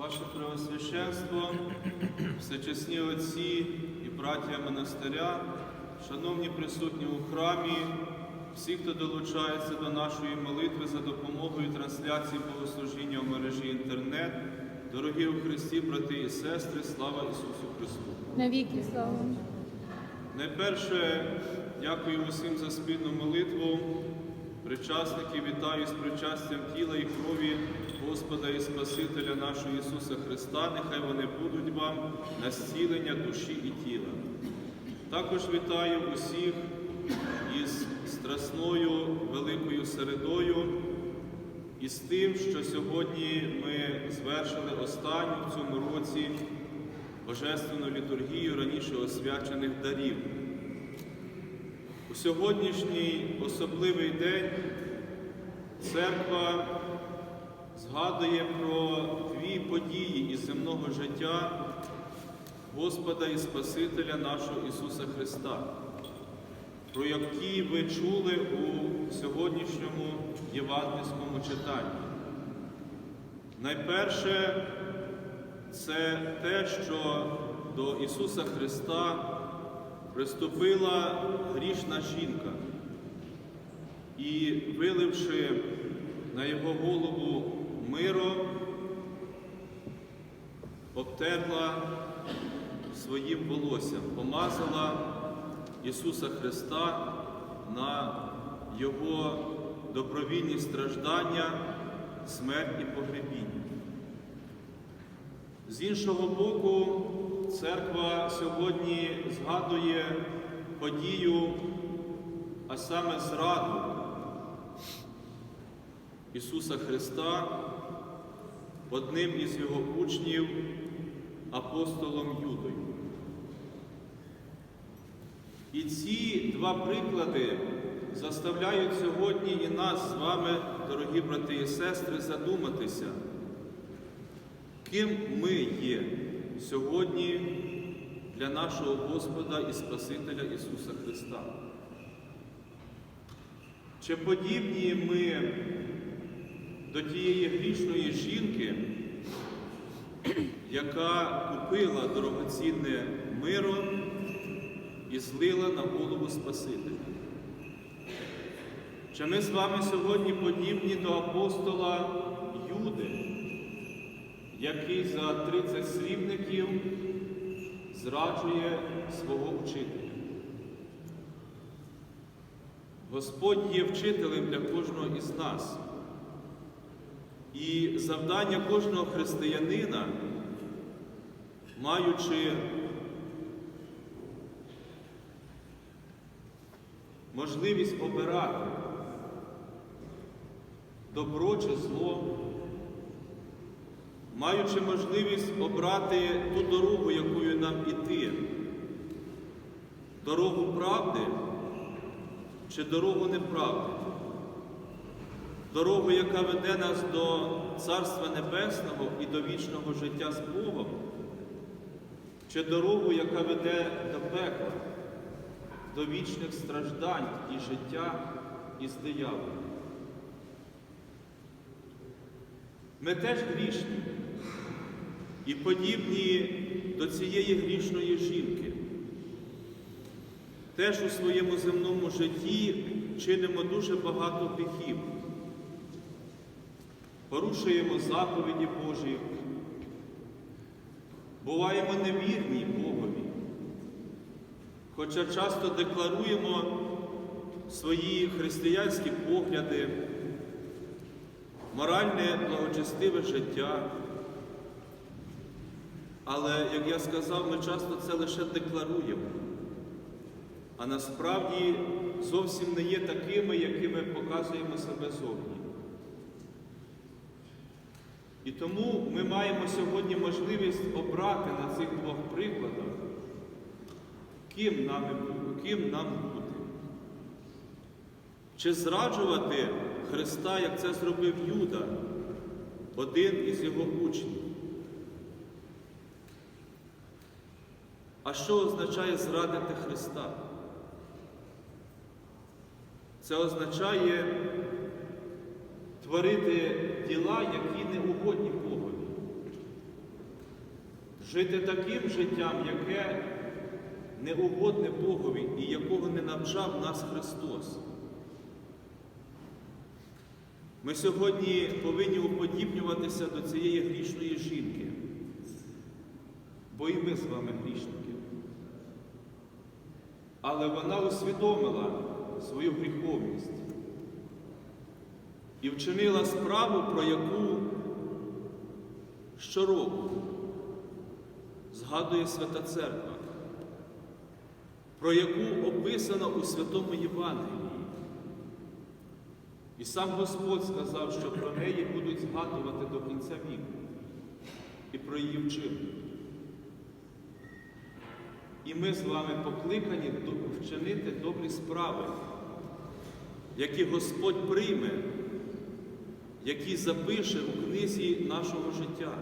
Ваше Преосвященство, всечесні отці і браття монастиря, шановні присутні у храмі, всі, хто долучається до нашої молитви за допомогою трансляції богослужіння в мережі інтернет, дорогі у Христі, брати і сестри, слава Ісусу Христу! Навіки слава. Найперше дякую усім за спільну молитву. Причасників вітаю з причастям тіла і крові Господа і Спасителя нашого Ісуса Христа. Нехай вони будуть вам на зцілення душі і тіла. Також вітаю усіх із страсною великою середою і з тим, що сьогодні ми звершили останню в цьому році божественну літургію раніше освячених дарів. У сьогоднішній особливий день церква згадує про дві події із земного життя Господа і Спасителя нашого Ісуса Христа, про які ви чули у сьогоднішньому євангельському читанні. Найперше це те, що до Ісуса Христа приступила грішна жінка і, виливши на його голову миро, обтерла своїм волоссям, помазала Ісуса Христа на Його добровільні страждання, смерть і погребіння. З іншого боку, церква сьогодні згадує подію, а саме зраду Ісуса Христа одним із його учнів, апостолом Юдою. І ці два приклади заставляють сьогодні і нас з вами, дорогі брати і сестри, задуматися. Ким ми є сьогодні для нашого Господа і Спасителя Ісуса Христа? Чи подібні ми до тієї грішної жінки, яка купила дорогоцінне миро і злила на голову Спасителя? Чи ми з вами сьогодні подібні до апостола Юди? Який за 30 срібників зраджує свого вчителя. Господь є вчителем для кожного із нас. І завдання кожного християнина, маючи можливість обирати добро чи зло, маючи можливість обрати ту дорогу, якою нам іти, дорогу правди чи дорогу неправди, дорогу, яка веде нас до Царства Небесного і до вічного життя з Богом, чи дорогу, яка веде до пекла, до вічних страждань і життя із дияволом. Ми теж грішні і подібні до цієї грішної жінки. Теж у своєму земному житті чинимо дуже багато гріхів, порушуємо заповіді Божі, буваємо невірні Богові, хоча часто декларуємо свої християнські погляди моральне благочестиве життя. Але, як я сказав, ми часто це лише декларуємо, а насправді зовсім не є такими, якими показуємо себе зовні. І тому ми маємо сьогодні можливість обрати на цих двох прикладах, ким нам, ким нам бути. Чи зраджувати Христа, як це зробив Юда, один із його учнів. А що означає зрадити Христа? Це означає творити діла, які не угодні Богові. жити таким життям, яке не угодне Богові і якого не навчав нас Христос. Ми сьогодні повинні уподібнюватися до цієї грішної жінки, бо і ми з вами грішники. Але вона усвідомила свою гріховність і вчинила справу, про яку щороку згадує Свята Церква, про яку описано у Святому Євангелії. І сам Господь сказав, що про неї будуть згадувати до кінця віку і про її вчинок. І ми з вами покликані вчинити добрі справи, які Господь прийме, які запише у книзі нашого життя,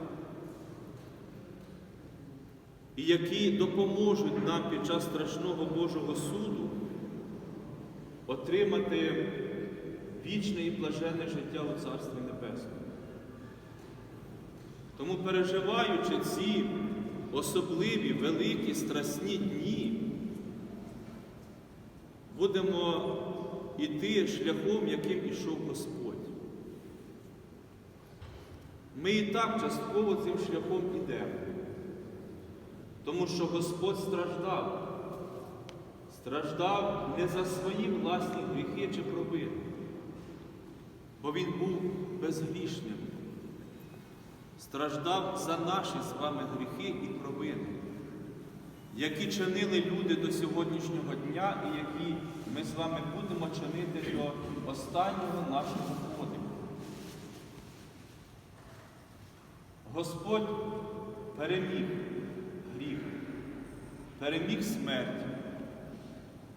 і які допоможуть нам під час страшного Божого суду отримати вічне і блаженне життя у Царстві Небесному. Тому, переживаючи ці особливі, великі, страсні дні, будемо йти шляхом, яким ішов Господь. Ми і так частково цим шляхом ідемо, тому що Господь страждав. Страждав не за свої власні гріхи чи провини, бо Він був безгрішним. Страждав за наші з вами гріхи і провини, які чинили люди до сьогоднішнього дня і які ми з вами будемо чинити до останнього нашого подиху. Господь переміг гріх, переміг смерть,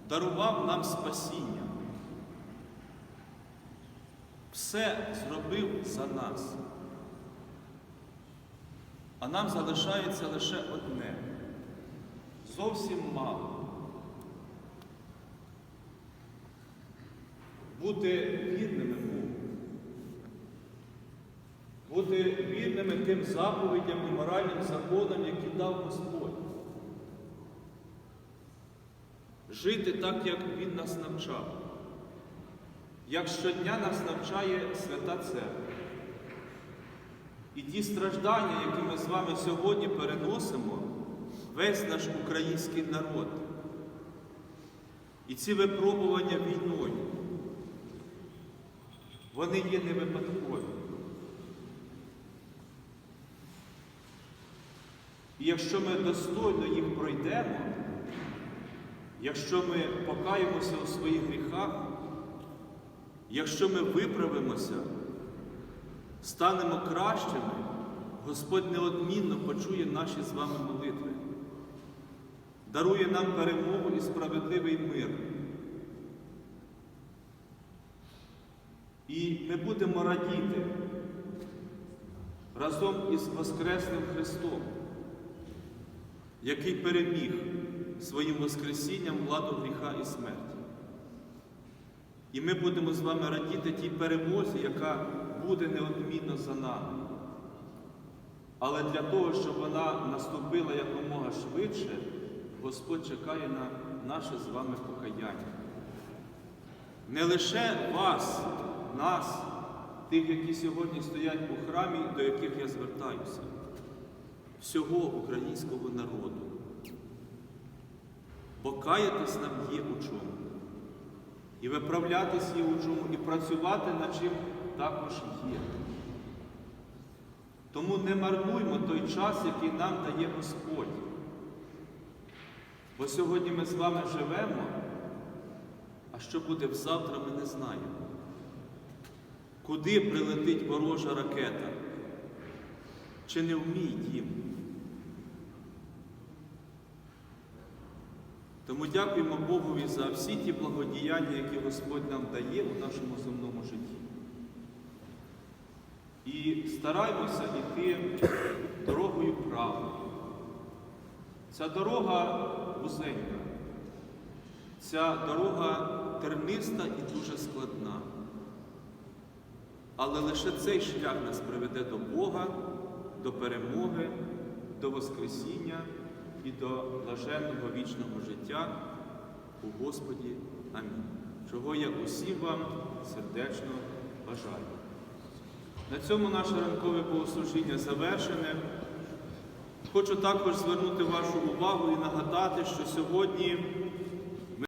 дарував нам спасіння. Все зробив за нас. А нам залишається лише одне зовсім мало. Бути вірними Богу. Бути вірними тим заповідям і моральним законам, які дав Господь. Жити так, як Він нас навчав. Як щодня нас навчає Свята Церква. І ті страждання, які ми з вами сьогодні переносимо, весь наш український народ. І ці випробування війною, вони є не випадкові. І якщо ми достойно їх пройдемо, якщо ми покаємося у своїх гріхах, якщо ми виправимося, станемо кращими, Господь неодмінно почує наші з вами молитви, дарує нам перемогу і справедливий мир. І ми будемо радіти разом із Воскресним Христом, який переміг своїм Воскресінням владу гріха і смерті. І ми будемо з вами радіти тій перемозі, яка буде неодмінно за нами. Але для того, щоб вона наступила якомога швидше, Господь чекає на наше з вами покаяння. Не лише вас, нас, тих, які сьогодні стоять у храмі, до яких я звертаюся, всього українського народу. Бо каятись нам є у чому. І виправлятись є у чому, і працювати над чим також є. Тому не марнуймо той час, який нам дає Господь. Бо сьогодні ми з вами живемо, а що буде завтра, ми не знаємо. Куди прилетить ворожа ракета? Чи не в мій дім? Тому дякуємо Богові за всі ті благодіяння, які Господь нам дає у нашому земному житті. І стараймося йти дорогою правди. Ця дорога вузенька, ця дорога терниста і дуже складна. Але лише цей шлях нас приведе до Бога, до перемоги до Воскресіння і до блаженного вічного життя у Господі. Амінь. Чого я усім вам сердечно бажаю. На цьому наше ранкове богослужіння завершене. Хочу також звернути вашу увагу і нагадати, що сьогодні